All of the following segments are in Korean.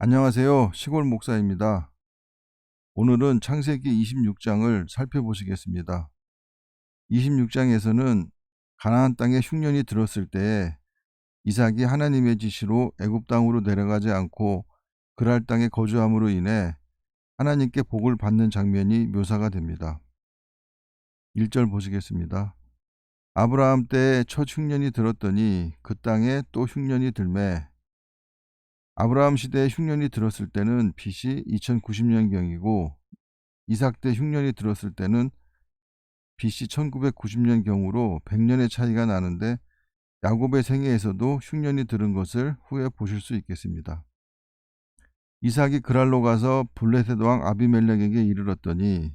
안녕하세요. 시골 목사입니다. 오늘은 창세기 26장을 살펴보시겠습니다. 26장에서는 가나안 땅에 흉년이 들었을 때에 이삭이 하나님의 지시로 애굽 땅으로 내려가지 않고 그랄 땅에 거주함으로 인해 하나님께 복을 받는 장면이 묘사가 됩니다. 1절 보시겠습니다. 아브라함 때에 첫 흉년이 들었더니 그 땅에 또 흉년이 들매 아브라함 시대에 흉년이 들었을 때는 BC 2090년경이고 이삭 때 흉년이 들었을 때는 BC 1990년경으로 100년의 차이가 나는데 야곱의 생애에서도 흉년이 들은 것을 후에 보실 수 있겠습니다. 이삭이 그랄로 가서 블레셋 왕 아비멜렉에게 이르렀더니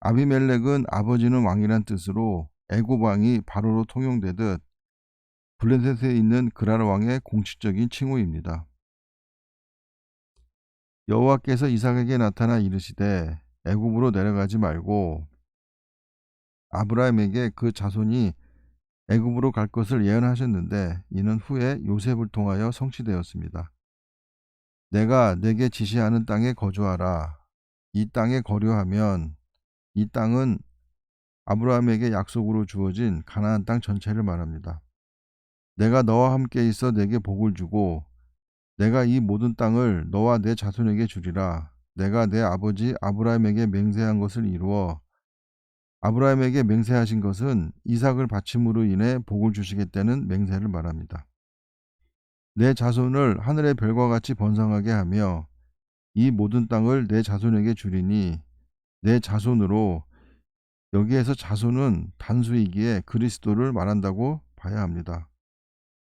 아비멜렉은 아버지는 왕이란 뜻으로 애굽 왕이 바로로 통용되듯 블레셋에 있는 그랄 왕의 공식적인 칭호입니다. 여호와께서 이삭에게 나타나 이르시되 애굽으로 내려가지 말고 아브라함에게 그 자손이 애굽으로 갈 것을 예언하셨는데 이는 후에 요셉을 통하여 성취되었습니다. 내가 내게 지시하는 땅에 거주하라. 이 땅에 거류하면 이 땅은 아브라함에게 약속으로 주어진 가나안 땅 전체를 말합니다. 내가 너와 함께 있어 내게 복을 주고 내가 이 모든 땅을 너와 내 자손에게 주리라. 내가 내 아버지 아브라함에게 맹세한 것을 이루어 아브라함에게 맹세하신 것은 이삭을 바침으로 인해 복을 주시겠다는 맹세를 말합니다. 내 자손을 하늘의 별과 같이 번성하게 하며 이 모든 땅을 내 자손에게 주리니 내 자손으로 여기에서 자손은 단수이기에 그리스도를 말한다고 봐야 합니다.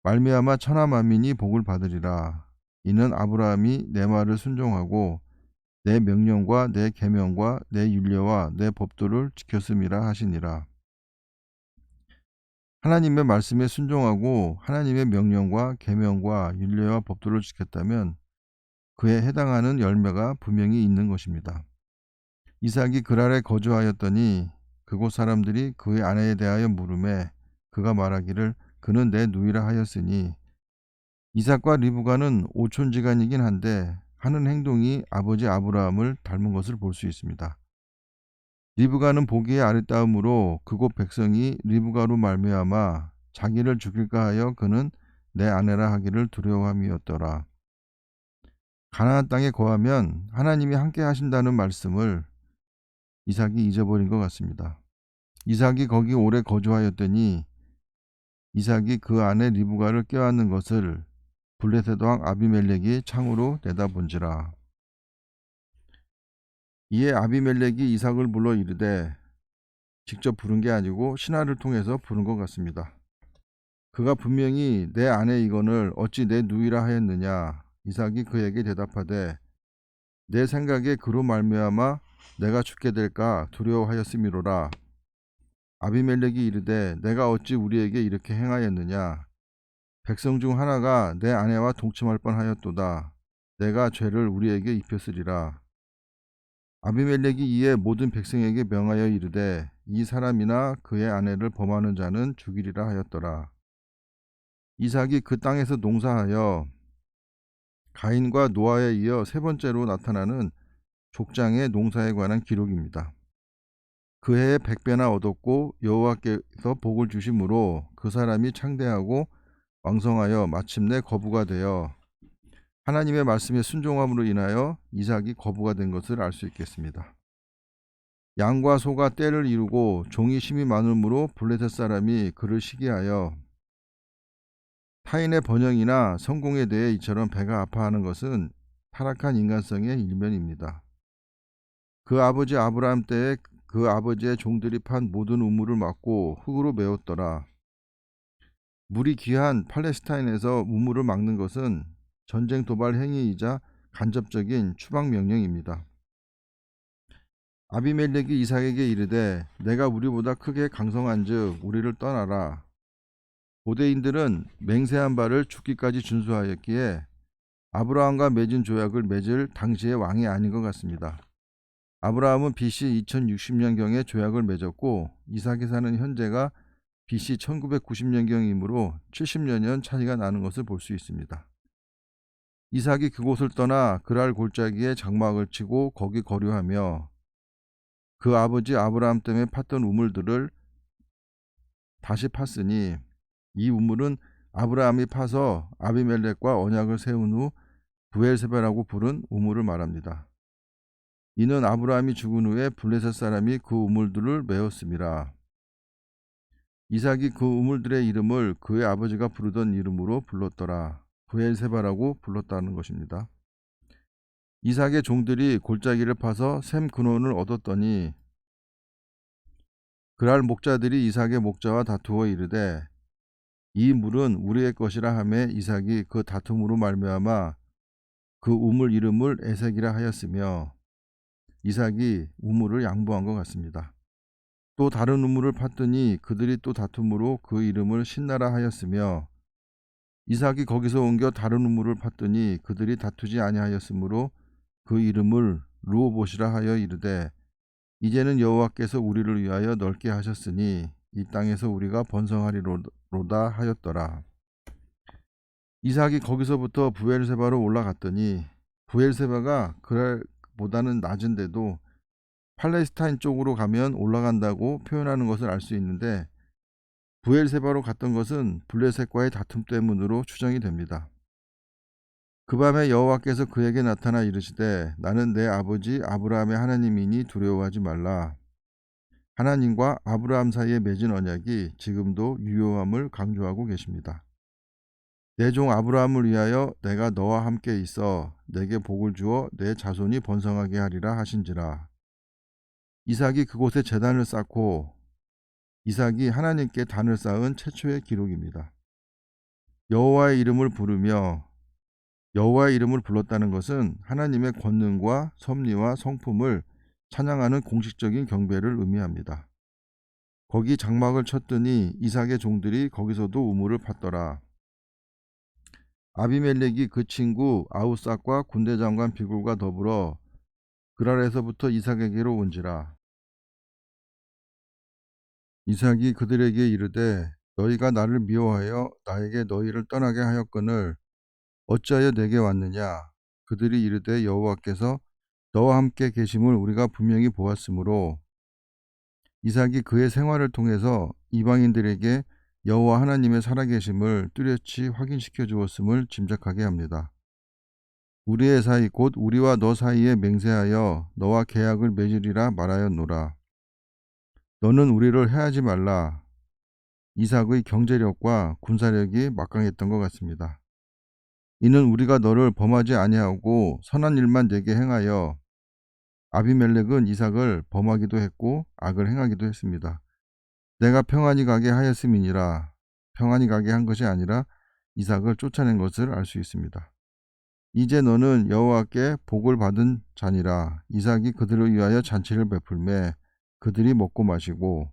말미암아 천하 만민이 복을 받으리라. 이는 아브라함이 내 말을 순종하고 내 명령과 내 계명과 내 윤례와 내 법도를 지켰음이라 하시니라. 하나님의 말씀에 순종하고 하나님의 명령과 계명과 윤례와 법도를 지켰다면 그에 해당하는 열매가 분명히 있는 것입니다. 이삭이 그랄에 거주하였더니 그곳 사람들이 그의 아내에 대하여 물음에 그가 말하기를 그는 내 누이라 하였으니 이삭과 리브가는 오촌지간이긴 한데 하는 행동이 아버지 아브라함을 닮은 것을 볼 수 있습니다. 리브가는 보기에 아리따움으로 그곳 백성이 리브가로 말미암아 자기를 죽일까 하여 그는 내 아내라 하기를 두려워함이었더라. 가나안 땅에 거하면 하나님이 함께 하신다는 말씀을 이삭이 잊어버린 것 같습니다. 이삭이 거기 오래 거주하였더니 이삭이 그 안에 리브가를 껴안는 것을 블레셋 왕 아비멜렉이 창으로 내다본지라. 이에 아비멜렉이 이삭을 불러 이르되 직접 부른 게 아니고 신하를 통해서 부른 것 같습니다. 그가 분명히 내 아내 이건을 어찌 내 누이라 하였느냐 이삭이 그에게 대답하되 내 생각에 그로 말미암아 내가 죽게 될까 두려워하였음이로라 아비멜렉이 이르되 내가 어찌 우리에게 이렇게 행하였느냐 백성 중 하나가 내 아내와 동침할 뻔하였도다. 내가 죄를 우리에게 입혔으리라. 아비멜렉이 이에 모든 백성에게 명하여 이르되 이 사람이나 그의 아내를 범하는 자는 죽이리라 하였더라. 이삭이 그 땅에서 농사하여 가인과 노아에 이어 세 번째로 나타나는 족장의 농사에 관한 기록입니다. 그 해에 백배나 얻었고 여호와께서 복을 주심으로 그 사람이 창대하고 왕성하여 마침내 거부가 되어 하나님의 말씀에 순종함으로 인하여 이삭이 거부가 된 것을 알 수 있겠습니다. 양과 소가 때를 이루고 종이 심이 많음으로 블레셋 사람이 그를 시기하여 타인의 번영이나 성공에 대해 이처럼 배가 아파하는 것은 타락한 인간성의 일면입니다. 그 아버지 아브라함 때에 그 아버지의 종들이 판 모든 우물을 막고 흙으로 메웠더라. 물이 귀한 팔레스타인에서 우물을 막는 것은 전쟁 도발 행위이자 간접적인 추방 명령입니다. 아비멜렉이 이삭에게 이르되 내가 우리보다 크게 강성한즉 우리를 떠나라. 고대인들은 맹세한 바를 죽기까지 준수하였기에 아브라함과 맺은 조약을 맺을 당시의 왕이 아닌 것 같습니다. 아브라함은 BC 2060년경에 조약을 맺었고 이삭이 사는 현재가 BC 1990년경이므로 70여년 차이가 나는 것을 볼 수 있습니다. 이삭이 그곳을 떠나 그랄 골짜기에 장막을 치고 거기 거류하며 그 아버지 아브라함 때문에 팠던 우물들을 다시 팠으니 이 우물은 아브라함이 파서 아비멜렉과 언약을 세운 후 부엘세바라고 부른 우물을 말합니다. 이는 아브라함이 죽은 후에 블레셋 사람이 그 우물들을 메었습니다. 이삭이 그 우물들의 이름을 그의 아버지가 부르던 이름으로 불렀더라. 부엘세바라고 불렀다는 것입니다. 이삭의 종들이 골짜기를 파서 샘 근원을 얻었더니 그랄 목자들이 이삭의 목자와 다투어 이르되 이 물은 우리의 것이라 하매 이삭이 그 다툼으로 말미암아 그 우물 이름을 에색이라 하였으며 이삭이 우물을 양보한 것 같습니다. 또 다른 우물을 팠더니 그들이 또 다툼으로 그 이름을 신나라 하였으며 이삭이 거기서 옮겨 다른 우물을 팠더니 그들이 다투지 아니하였으므로 그 이름을 루오봇이라 하여 이르되 이제는 여호와께서 우리를 위하여 넓게 하셨으니 이 땅에서 우리가 번성하리로다 하였더라. 이삭이 거기서부터 부엘세바로 올라갔더니 부엘세바가 그랄보다는 낮은데도 팔레스타인 쪽으로 가면 올라간다고 표현하는 것을 알 수 있는데 부엘세바로 갔던 것은 블레셋과의 다툼 때문으로 추정이 됩니다. 그 밤에 여호와께서 그에게 나타나 이르시되 나는 내 아버지 아브라함의 하나님이니 두려워하지 말라. 하나님과 아브라함 사이에 맺은 언약이 지금도 유효함을 강조하고 계십니다. 내 종 아브라함을 위하여 내가 너와 함께 있어 내게 복을 주어 내 자손이 번성하게 하리라 하신지라. 이삭이 그곳에 재단을 쌓고 이삭이 하나님께 단을 쌓은 최초의 기록입니다. 여호와의 이름을 부르며 여호와의 이름을 불렀다는 것은 하나님의 권능과 섭리와 성품을 찬양하는 공식적인 경배를 의미합니다. 거기 장막을 쳤더니 이삭의 종들이 거기서도 우물을 팠더라. 아비멜렉이 그 친구 아우삭과 군대 장관 비굴과 더불어 그랄에서부터 이삭에게로 온지라. 이삭이 그들에게 이르되 너희가 나를 미워하여 나에게 너희를 떠나게 하였거늘 어찌하여 내게 왔느냐 그들이 이르되 여호와께서 너와 함께 계심을 우리가 분명히 보았으므로 이삭이 그의 생활을 통해서 이방인들에게 여호와 하나님의 살아계심을 뚜렷이 확인시켜 주었음을 짐작하게 합니다. 우리의 사이 곧 우리와 너 사이에 맹세하여 너와 계약을 맺으리라 말하였노라. 너는 우리를 해하지 말라. 이삭의 경제력과 군사력이 막강했던 것 같습니다. 이는 우리가 너를 범하지 아니하고 선한 일만 내게 행하여 아비멜렉은 이삭을 범하기도 했고 악을 행하기도 했습니다. 내가 평안히 가게 하였음이니라 평안히 가게 한 것이 아니라 이삭을 쫓아낸 것을 알 수 있습니다. 이제 너는 여호와께 복을 받은 자니라 이삭이 그들을 위하여 잔치를 베풀매 그들이 먹고 마시고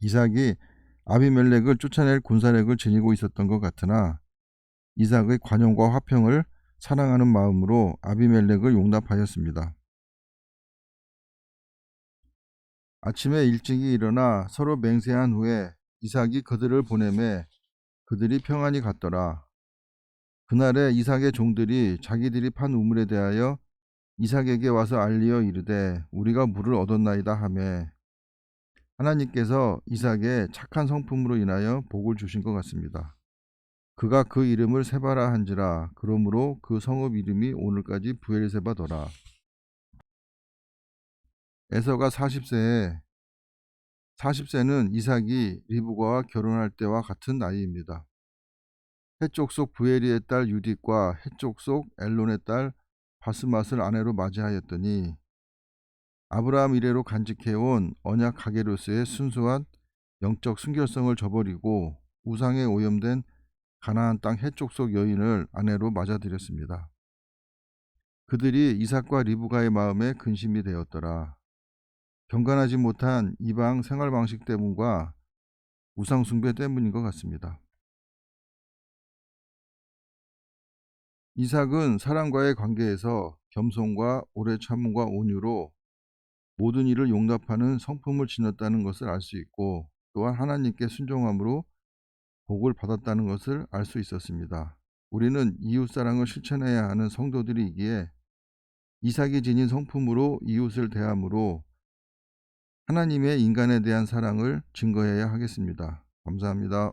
이삭이 아비멜렉을 쫓아낼 군사력을 지니고 있었던 것 같으나 이삭의 관용과 화평을 사랑하는 마음으로 아비멜렉을 용납하였습니다. 아침에 일찍이 일어나 서로 맹세한 후에 이삭이 그들을 보내매 그들이 평안히 갔더라. 그날에 이삭의 종들이 자기들이 판 우물에 대하여 이삭에게 와서 알리어 이르되 우리가 물을 얻었나이다 하매 하나님께서 이삭의 착한 성품으로 인하여 복을 주신 것 같습니다. 그가 그 이름을 세바라 한지라 그러므로 그 성읍 이름이 오늘까지 부엘세바더라. 에서가 40세에 40세는 이삭이 리브가와 결혼할 때와 같은 나이입니다. 해쪽 속 부에리의 딸 유딕과 해쪽 속 엘론의 딸 바스맛을 아내로 맞이하였더니 아브라함 이래로 간직해온 언약 가게로서의 순수한 영적 순결성을 저버리고 우상에 오염된 가나안 땅 해쪽 속 여인을 아내로 맞아들였습니다. 그들이 이삭과 리브가의 마음에 근심이 되었더라. 경건하지 못한 이방 생활 방식 때문과 우상 숭배 때문인 것 같습니다. 이삭은 사람과의 관계에서 겸손과 오래 참음과 온유로 모든 일을 용납하는 성품을 지녔다는 것을 알 수 있고 또한 하나님께 순종함으로 복을 받았다는 것을 알 수 있었습니다. 우리는 이웃 사랑을 실천해야 하는 성도들이기에 이삭이 지닌 성품으로 이웃을 대함으로 하나님의 인간에 대한 사랑을 증거해야 하겠습니다. 감사합니다.